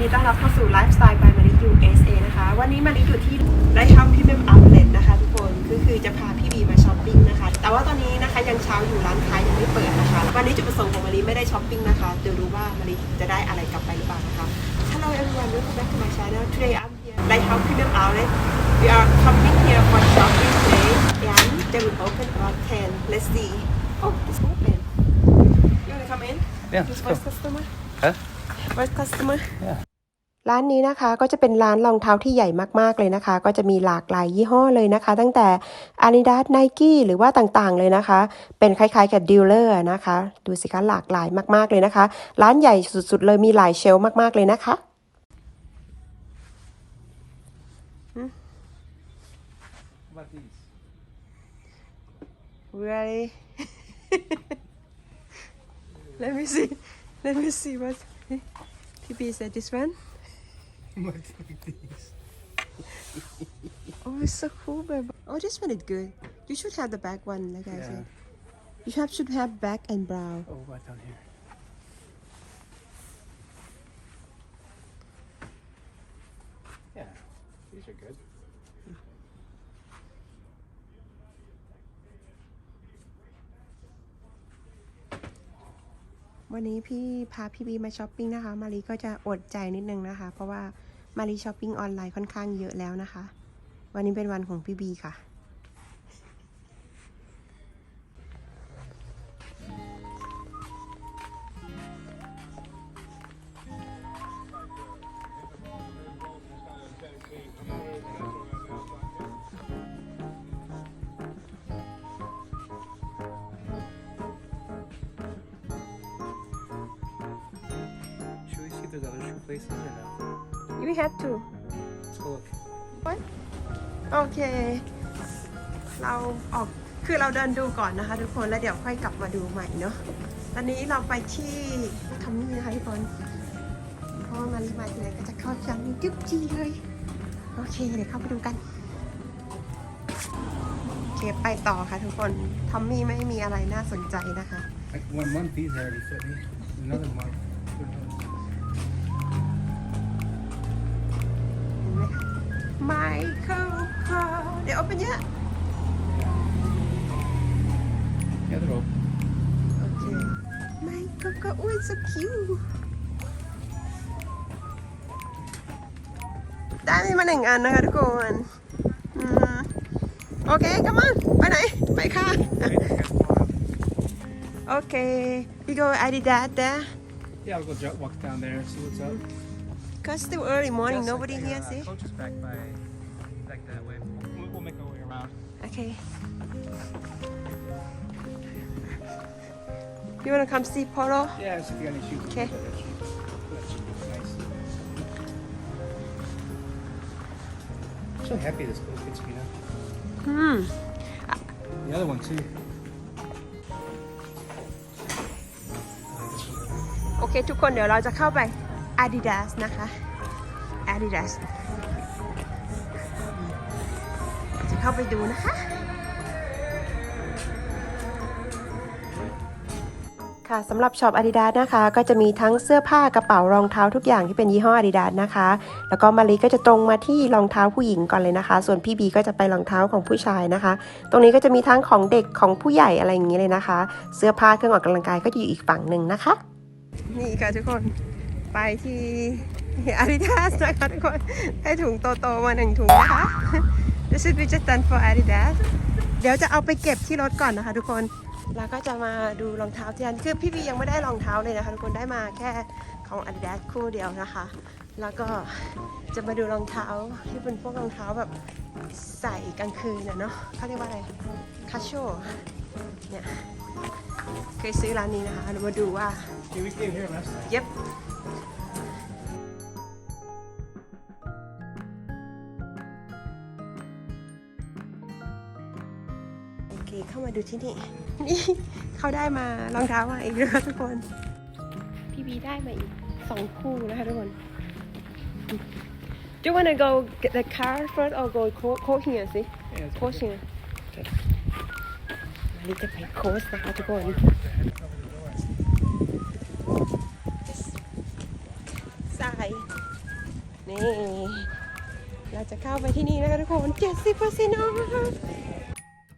ดีต้อนรับเข้าสู่ไลฟ์สไตล์ by มาริ USA นะคะ วันนี้มาริอยู่ที่ได้ช็อปพรีเมียมอัพเล t นะคะทุกคนก็คือจะพาพี่บีมาช้อปปิ้งนะคะ แต่ว่าตอนนี้นะคะยังเช้าอยู่ร้านค้ายังไม่เปิดนะคะ วันนี้จุดประสงค์ของมาริไม่ได้ช้อปปิ้งนะคะเดี๋ยวดูว่ามาริจะได้อะไรกลับไปหรือเปล่านะคะ Hello everyone welcome back to my channel today I'm here Lighthouse Premium Outlet we are coming here for shopping today and they will open about 10 let's see oh it's open you wanna come in Yeah, This let's first go. customer Huh? first customer Yeah. ร้านนี้นะคะก็จะเป็นร้านรองเท้าที่ใหญ่มากๆเลยนะคะ ก็จะมีหลากหลายยี่ห้อเลยนะคะ ตั้งแต่ Adidas Nike หรือว่าต่างๆเลยนะคะ เป็นคล้ายๆกับดีลเลอร์นะคะ ดูสิคะหลากหลายมากๆเลยนะคะ ร้านใหญ่สุดๆเลยมีหลายเชลฟ์มากๆเลยนะคะ Really? Let me see. Let me see what PB said. This one? What like these? Oh, it's so cool, babe. Oh, this one is good. You should have the back one, like I Yeah. said. You have should have black and brown. Oh, what down here? Yeah, these are good. วันนี้พี่พาพี่บีมาช้อปปิ้งนะคะ มารีก็จะอดใจนิดนึงนะคะ เพราะว่า มารีช้อปปิ้งออนไลน์ค่อนข้างเยอะแล้วนะคะ วันนี้เป็นวันของพี่บีค่ะ Should we see if there's other shoe places or no? You have to. Let's go look. โอเค เราออก คือเราเดินดูก่อนนะคะ ทุกคน แล้วเดี๋ยวค่อยกลับมาดูใหม่เนาะ ตอนนี้เราไปที่ทำนี่นะคะทุกคนเพราะว่ามันมาทีไรก็จะเข้าจังจุ๊บจีเลย โอเค เดี๋ยวเข้าไปดูกัน โอเค ไปต่อค่ะทุกคนทอมมี่ไม่มีอะไรน่าสนใจนะคะ Like one month, these already fit me. Another month. ไมเคิลคราวเดี๋ยวเอาไปเยอะ Yeah, they're open. โอเคไมเคิลก็อุ้ย so cute ได้มาหนึ่งอันนะคะทุกคนอืมโอเค come on ไปไหนไปค่ะโอเค we go Adidas there Yeah, I'll go ju- walk down there and see what's up. cause still early morning Yes, nobody okay, here uh, see okay you wanna come see Polo Yeah, see if you got any shoes. Okay. That shoe- that shoe looks nice. I'm so happy this boat fits me now. อืม The other one too. โอเคทุกคนเดี๋ยวเราจะเข้าไป Adidas นะคะ Adidas าไปดูนะคะ ค่ะสำหรับช็อป Adidas นะคะ ก็จะมีทั้งเสื้อผ้ากระเป๋ารองเท้าทุกอย่างที่เป็นยี่ห้อ Adidas นะคะ แล้วก็มารีก็จะตรงมาที่รองเท้าผู้หญิงก่อนเลยนะคะ ส่วนพี่บีก็จะไปรองเท้าของผู้ชายนะคะ ตรงนี้ก็จะมีทั้งของเด็กของผู้ใหญ่อะไรอย่างนี้เลยนะคะ เสื้อผ้าเครื่องออกกำลังกายก็จะอยู่อีกฝั่งหนึ่งนะคะ นี่ค่ะทุกคนไปที่ Adidas นะคะทุกคนได้ถุงโตๆมาหนึ่งถุงนะคะ This is just done for Adidas เดี๋ยวจะเอาไปเก็บที่รถก่อนนะคะทุกคน แล้วก็จะมาดูรองเท้าที่อันคือพี่บียังไม่ได้รองเท้าเลยนะคะทุกคนได้มาแค่ของ Adidas คู่เดียวนะคะ แล้วก็จะมาดูรองเท้าที่เป็นพวกรองเท้าแบบใส่กลางคืนน่ะเนาะเขาเรียกว่าอะไรคาโชเนี่ยเคยซื้อร้านนี้นะคะเรามาดูว่า Yeah, we came here last time. เมาดูที่นี่ นี่เขาได้มารองเท้ามาอีกแล้วทุกคน พี่บีได้มาอีกสองคู่นะคะทุกคน Do you wanna go get the car first or go co- coach here สิ Yeah, it's โค้ชเนี่ยวันนี้จะไปโค้ชนะคะทุกคนใส่นี่เราจะเข้าไปที่นี่นะคะทุกคน 70%ออฟ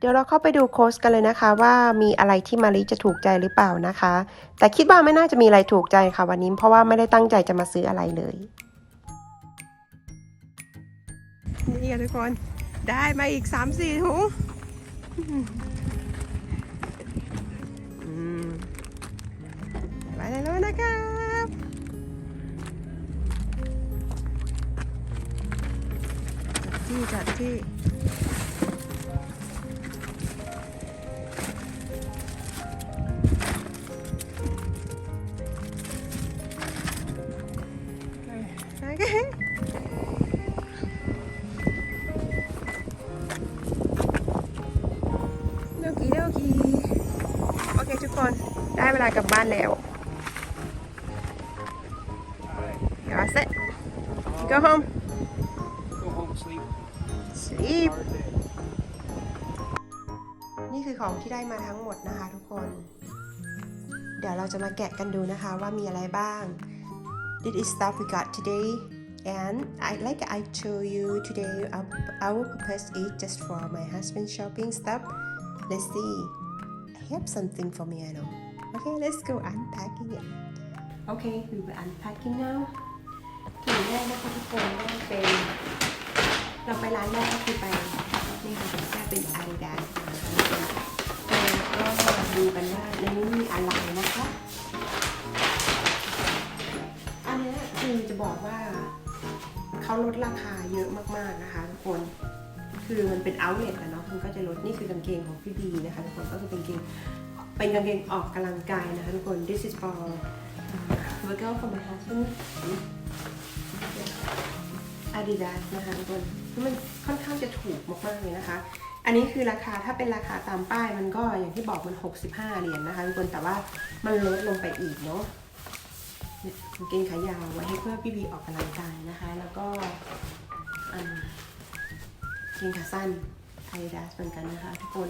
เดี๋ยวเราเข้าไปดูโค้ชกันเลยนะคะ ว่ามีอะไรที่มาริจะถูกใจหรือเปล่านะคะ แต่คิดว่าไม่น่าจะมีอะไรถูกใจค่ะวันนี้เพราะว่าไม่ได้ตั้งใจจะมาซื้ออะไรเลยนี่ค่ะทุกคนได้มาอีก3-4ถุงอืมไปแล้วนะครับจัดที่จัดที่ กลับบ้านแล้วเดี๋ยวเสร็จ go home Go home, sleep. sleep Hard day. นี่คือของที่ได้มาทั้งหมดนะคะทุกคน เดี๋ยวเราจะมาแกะกันดูนะคะว่ามีอะไรบ้าง This is stuff we got today and I like I show you today our, our purpose is just for my husband shopping stuff let's see I have something for me I know okay let's go unpacking it okay we will unpacking now สิ่งแรกนะคะทุกคนก็เป็นเราไปร้านแรกก็คือไปนี่ค่ะแค่เป็น Adidas แล้วก็ดูกันว่าในนี้มีอะไรนะคะ อันนี้คือจะบอกว่าเขาลดราคาเยอะมากๆนะคะทุกคนคือมันเป็น outlet อะเนาะมันก็จะลดนี่คือกางเกงของพี่บีนะคะทุกคนก็คือเป็นกางเกง เป็นกางเกงออกกำลังกายนะคะทุกคน this is for uh, workout for my husband Adidas นะคะทุกคนมันค่อนข้างจะถูกมากๆเลยนะคะ อันนี้คือราคาถ้าเป็นราคาตามป้ายมันก็อย่างที่บอกมัน 65 เหรียญนะคะทุกคนแต่ว่ามันลดลงไปอีกเนาะกางเกงขายาวไว้ให้เพื่อพี่บีออกกำลังกายนะคะ แล้วก็กางเกงขาสั้น Adidas เหมือนกันนะคะทุกคน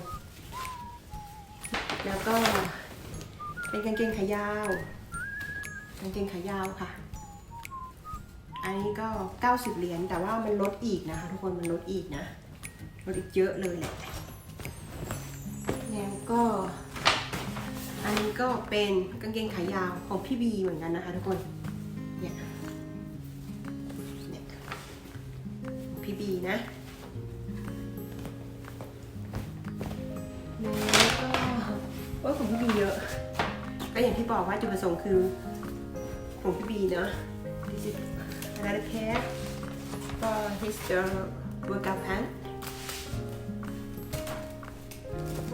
แล้วก็เป็นกางเกงขายาวกางเกงขายาวค่ะ อันนี้ก็ 90 เหรียญแต่ว่ามันลดอีกนะคะทุกคนมันลดอีกนะลดอีกเยอะเลยแหละแล้วก็ อันนี้ก็เป็นกางเกงขายาวของพี่บีเหมือนกันนะคะทุกคนเนี่ยเนี่ยพี่บีนะ บีเยอะ ก็อย่างที่บอกว่าจุดประสงค์คือของพี่บีเนาะ This is another pair for his workout pants.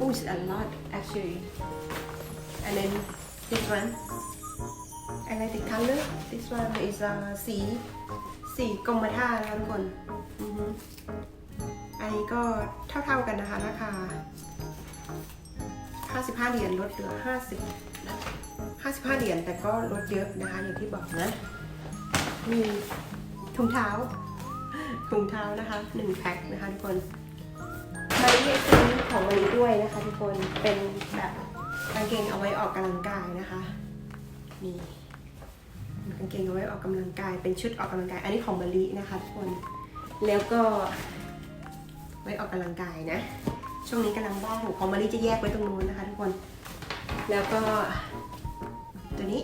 Oh, it's a lot actually. And then this one, I like the color. This one is a uh, สีสีกรมท่านะคะทุกคนอือฮึอันนี้ก็เท่าๆกันนะคะราคา 55 เหรียญลดเหลือ 50 55 เหรียญแต่ก็ลดเยอะนะคะอย่างที่บอกนะ มีถุงเท้า ถุงเท้านะคะหนึ่งแพ็คนะคะทุกคนมาริเยซื้อของมาริด้วยนะคะทุกคนเป็นแบบกางเกงเอาไว้ออกกำลังกายนะคะนี่กางเกงเอาไว้ออกกำลังกาย เป็นชุดออกกำลังกาย อันนี้ของมารินะคะทุกคนแล้วก็ไว้ออกกำลังกายนะ ช่วงนี้กำลังว่างของมาริจะแยกไว้ตรงนู้นนะคะทุกคน แล้วก็ตัวนี้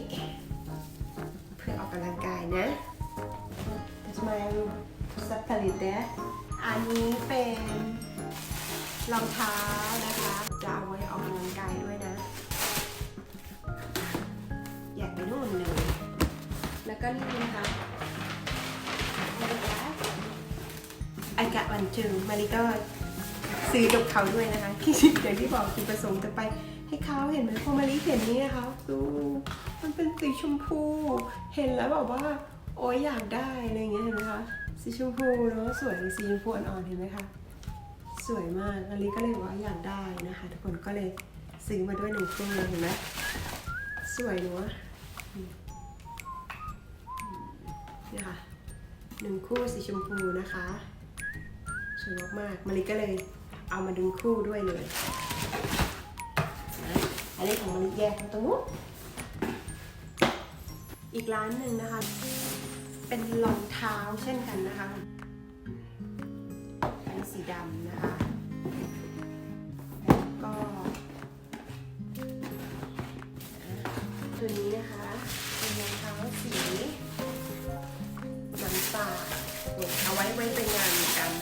เพื่อออกกำลังกายนะ That's my subtitle there อันนี้เป็นรองเท้านะคะ จะเอาไว้ออกกำลังกายด้วยนะ อยากไปนู่นเลย แล้วก็นี่นะคะไอ got one too มาริก็ ซื้อกับเขาด้วยนะคะที่อย่างที่บอกคือประสงค์จะไปให้เขาเห็นไหมพอมาริเห็นนี่นะคะดูมันเป็นสีชมพู เห็นแล้วแบบว่า โอ๊ยอยากได้อะไรอย่างเงี้ยเห็นไหมคะสีชมพูเนาะสวยสีชมพูอ่อนๆเห็นไหมคะสวยมากอลิก็เลยบอกว่าอยากได้นะคะ ทุกคนก็เลยซื้อมาด้วยหนึ่งคู่เลยเห็นไหมสวยเนาะนี่ค่ะหนึ่งคู่สีชมพูนะคะ สวยมากๆมาริก็เลย เอามาดึงคู่ด้วยเลยนะอันนี้ของมาริแยกตรงนู้นอีกร้านหนึ่งนะคะ เป็นรองเท้าเช่นกันนะคะ อันนี้สีดำนะคะ แล้วก็ ตัวนี้นะคะเป็นรองเท้าสีน้ำตาลเนี่ยเอาไว้ไว้ไปงานเหมือนกัน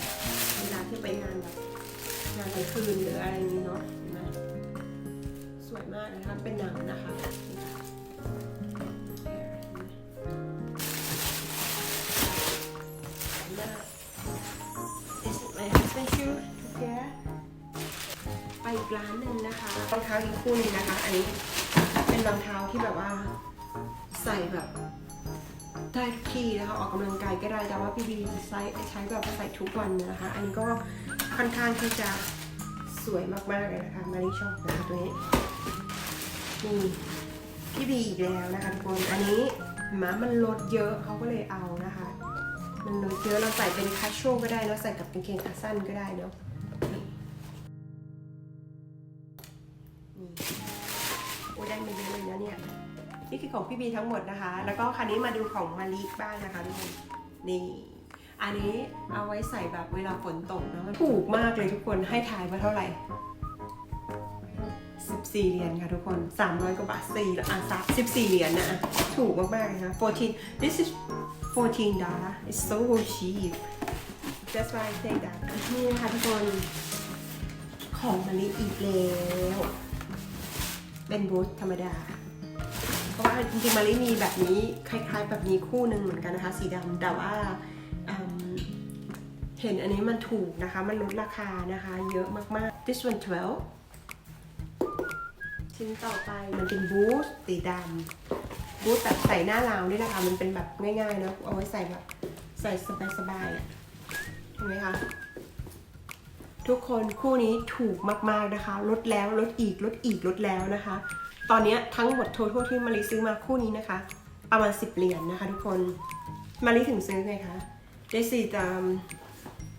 คืนหรืออะไรนี้เนาะเห็นไหมสวยมากนะคะเป็นหนังนะคะ This is my husband shoe yeah ไปอีกร้านหนึ่งนะคะรองเท้าอีกคู่นึงนะคะ อันนี้เป็นรองเท้าที่แบบว่าใส่แบบได้ทุกที่นะคะออกกำลังกายก็ได้แต่ว่าพี่บีใช้ใช้แบบใส่ทุกวันนะคะ อันนี้ก็ค่อนข้างที่จะ สวยมากๆเลยนะคะมารีชอบนะคะตัวนี้นี่พี่บีอีกแล้วนะคะทุกคนอันนี้หมามันลดเยอะเขาก็เลยเอานะคะ มันลดเยอะเราใส่เป็นคัชชูก็ได้เนอะใส่กับกางเกงขาสั้นก็ได้เนาะนี่โอ้ได้มาเยอะเลยนะเนี่ยนี่คือของพี่บีทั้งหมดนะคะ แล้วก็คันนี้มาดูของมาลิบ้างนะคะทุกคนนี่ อันนี้เอาไว้ใส่แบบเวลาฝนตกนะมันถูกมากเลยทุกคนให้ทายว่าเท่าไหร่ 14 เหรียญค่ะทุกคน 300 กว่าบาท4อะสัก14 เหรียญนะถูกมากๆเลยนะ14 this is 14 dollar it's so cheap that's why I take that นี่นะคะทุกคนของมาลิอีกแล้วเป็นบูทธรรมดา เพราะว่าจริงๆมาลิมีแบบนี้คล้ายๆ แบบนี้คู่หนึ่งเหมือนกันนะคะ สีดำแต่ว่า เห็นอันนี้มันถูกนะคะ มันลดราคานะคะ เยอะมากๆ this one 12 ชิ้นต่อไปมันเป็นบูทสีดำบูทแบบใส่หน้าราวนี่นะคะ มันเป็นแบบง่ายๆเนะเอาไว้ใส่แบบใส่สบายๆอะเห็นไหมคะทุกคนคู่นี้ถูกมากๆนะคะ ลดแล้วลดอีกลดอีกลดแล้วนะคะ ตอนนี้ทั้งหมดทั้งที่มารีซื้อมาคู่นี้นะคะ ประมาณ 10 เหรียญนะคะทุกคนมารีถึงซื้อไงคะ This is um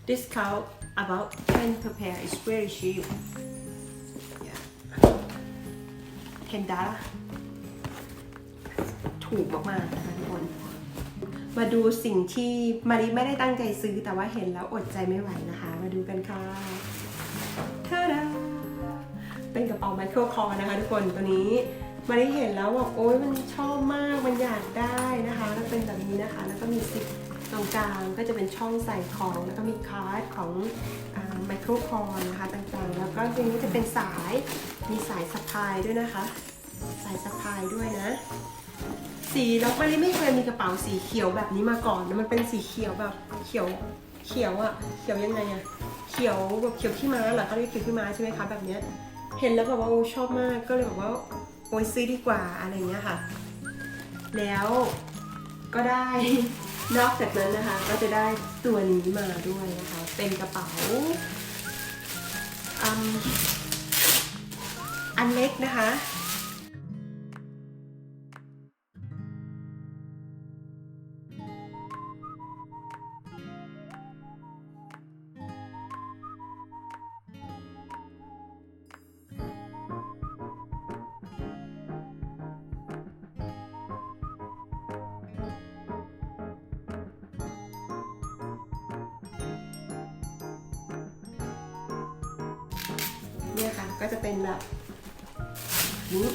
discount about 10 per pair is very cheap yeah 10 dollar ถูกมากๆนะคะทุกคน มาดูสิ่งที่มารีไม่ได้ตั้งใจซื้อแต่ว่าเห็นแล้วอดใจไม่ไหวนะคะ มาดูกันค่ะท่าดาเป็นกระเป๋าไมเคิลคอนะคะทุกคนตัวนี้มารีเห็นแล้วแบบโอ๊ยมันชอบมากมันอยากได้นะคะแล้วเป็นแบบนี้นะคะ แล้วก็มีซิป ตรงกลางก็จะเป็นช่องใส่ของแล้วก็มีคาร์ดของไมเคิลคอร์นะคะต่างๆ แล้วก็ตรงนี้จะเป็นสายมีสายสะพายด้วยนะคะ สายสะพายด้วยนะ สีแล้วมารีไม่เคยมีกระเป๋าสีเขียวแบบนี้มาก่อนนะมันเป็นสีเขียวแบบเขียวเขียวอะเขียวยังไงอะเขียวแบบเขียวขี้ม้าเหรอเขาเรียกเขียวขี้ม้าใช่ไหมคะแบบเนี้ยเห็นแล้วแบบว่าโอ้ชอบมากก็เลยแบบว่าโอ้ยซื้อดีกว่าอะไรเงี้ยค่ะ แล้วก็ได้ นอกจากนั้นนะคะก็จะได้ตัวนี้มาด้วยนะคะ เป็นกระเป๋าอ,อันเล็กนะคะ ก็จะเป็นแบบนี้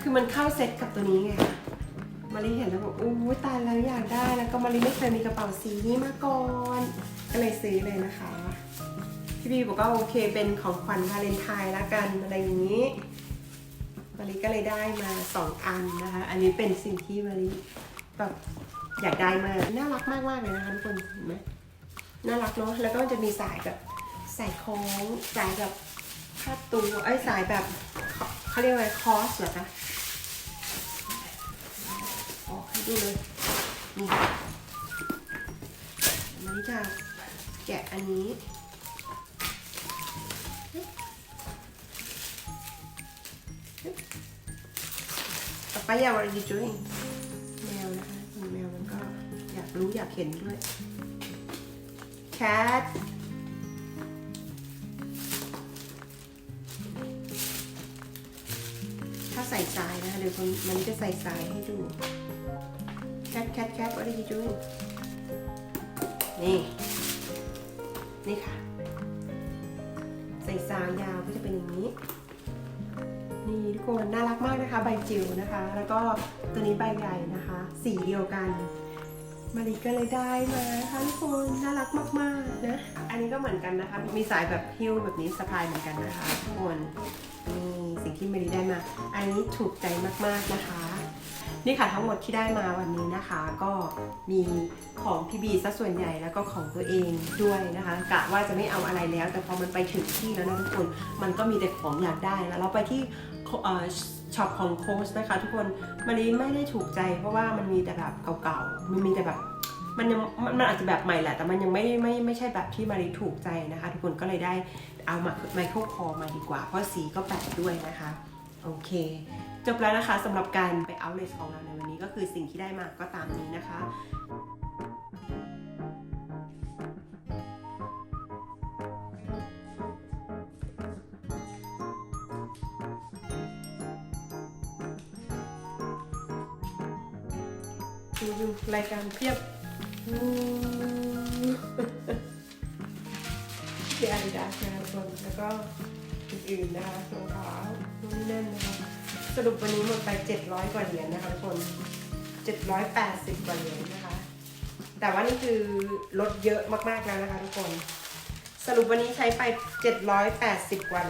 คือมันเข้าเซ็ตกับตัวนี้ไงคะมารีเห็นแล้วบอกอู้ตายแล้วอยากได้แล้วก็มารีไม่เคยมีกระเป๋าสีนี้มาก่อน ก็เลยซื้อเลยนะคะพี่บีบอกว่าโอเคเป็นของขวัญวาเลนไทน์ละกันอะไรอย่างนี้มารีก็เลยได้มาสองอันนะคะ อันนี้เป็นสิ่งที่มารีแบบอยากได้มากน่ารักมากมากเลยนะคะทุกคนเห็นไหมน่ารักเนาะแล้วก็จะมีสายแบบสายคล้องสายแบบ คาตัวไอ้สายแบบเขาเขาเรียกว่าอะไรคอสเหรอคะออกให้ดูเลยนี่มันจะแกะอันนี้ต่อไปอยากอะไรดีจุ้ยแมวนะคะแมวมันก็อยากรู้อยากเห็นด้วย cat ดี๋ยวมันจะใส่สายให้ดู cat cat cat what are you doing นี่ นี่ค่ะ ใส่สาวยาวก็จะเป็นอย่างนี้ นี่ทุกคนน่ารักมากนะคะ ใบจิ๋วนะคะ แล้วก็ตัวนี้ใบใหญ่นะคะ สีเดียวกัน มาริก็เลยได้มาค่ะทุกคนน่ารักมากๆนะ อันนี้ก็เหมือนกันนะคะ มีสายแบบฮิ้วแบบนี้สะพายเหมือนกันนะคะทุกคนนี่ สิ่งที่เมาริได้มา อันนี้ถูกใจมากๆนะคะ นี่ค่ะทั้งหมดที่ได้มาวันนี้นะคะ ก็มีของพี่บีซะส่วนใหญ่แล้วก็ของตัวเองด้วยนะคะกะว่าจะไม่เอาอะไรแล้ว แต่พอมันไปถึงที่แล้วนะทุกคนมันก็มีแต่ของอยากได้แล้วเราไปที่ช็อปของโค้ชนะคะ ทุกคนมันนี้ไม่ได้ถูกใจเพราะว่ามันมีแต่แบบเก่าๆมันมีแต่แบบ มันยังมันอาจจะแบบใหม่แหละ แต่มันยังไม่ไม่ไม่ใช่แบบที่มารีถูกใจนะคะ ทุกคนก็เลยได้เอามาไมเคิลคอมาดีกว่า เพราะสีก็แปลกด้วยนะคะ โอเค จบแล้วนะคะสำหรับการไปเอาเลสของเราในวันนี้ก็คือสิ่งที่ได้มาก็ตามนี้นะคะดูดูรายการเพียบ อืมที่อาดิดาสนะทุกคนแล้วก็อื่นๆนะคะรองเท้านู่นนี่นั่นนะคะสรุปวันนี้หมดไป 700 กว่าเหรียญนะคะทุกคน 780 กว่าเหรียญนะคะ แต่ว่านี่คือลดเยอะมากๆแล้วนะคะทุกคน สรุปวันนี้ใช้ไป 780 กว่า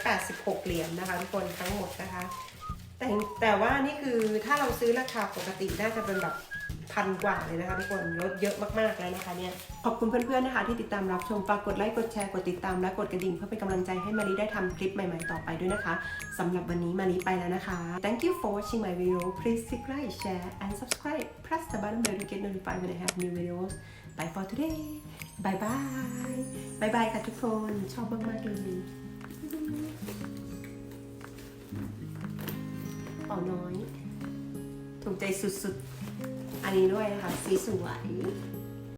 786 เหรียญนะคะทุกคนทั้งหมดนะคะ แต่แต่ว่านี่คือถ้าเราซื้อราคาปกติน่าจะเป็นแบบ พันกว่าเลยนะคะทุกคนลดเยอะมากๆแล้วนะคะเนี่ยขอบคุณเพื่อนๆนะคะ ที่ติดตามรับชมฝากกดไลค์กดแชร์กดติดตามและกดกระดิ่งเพื่อเป็นกำลังใจให้มารีได้ทำคลิปใหม่ๆต่อไปด้วยนะคะสำหรับวันนี้มารีไปแล้วนะคะ Thank you for watching my video please subscribe share and subscribe press the button bell to get notified when I have new videos bye for today bye bye bye bye ค่ะทุกคนชอบมากๆเลยเป่าน้อยถูกใจสุดๆ อันนี้ด้วยนะคะสีสวย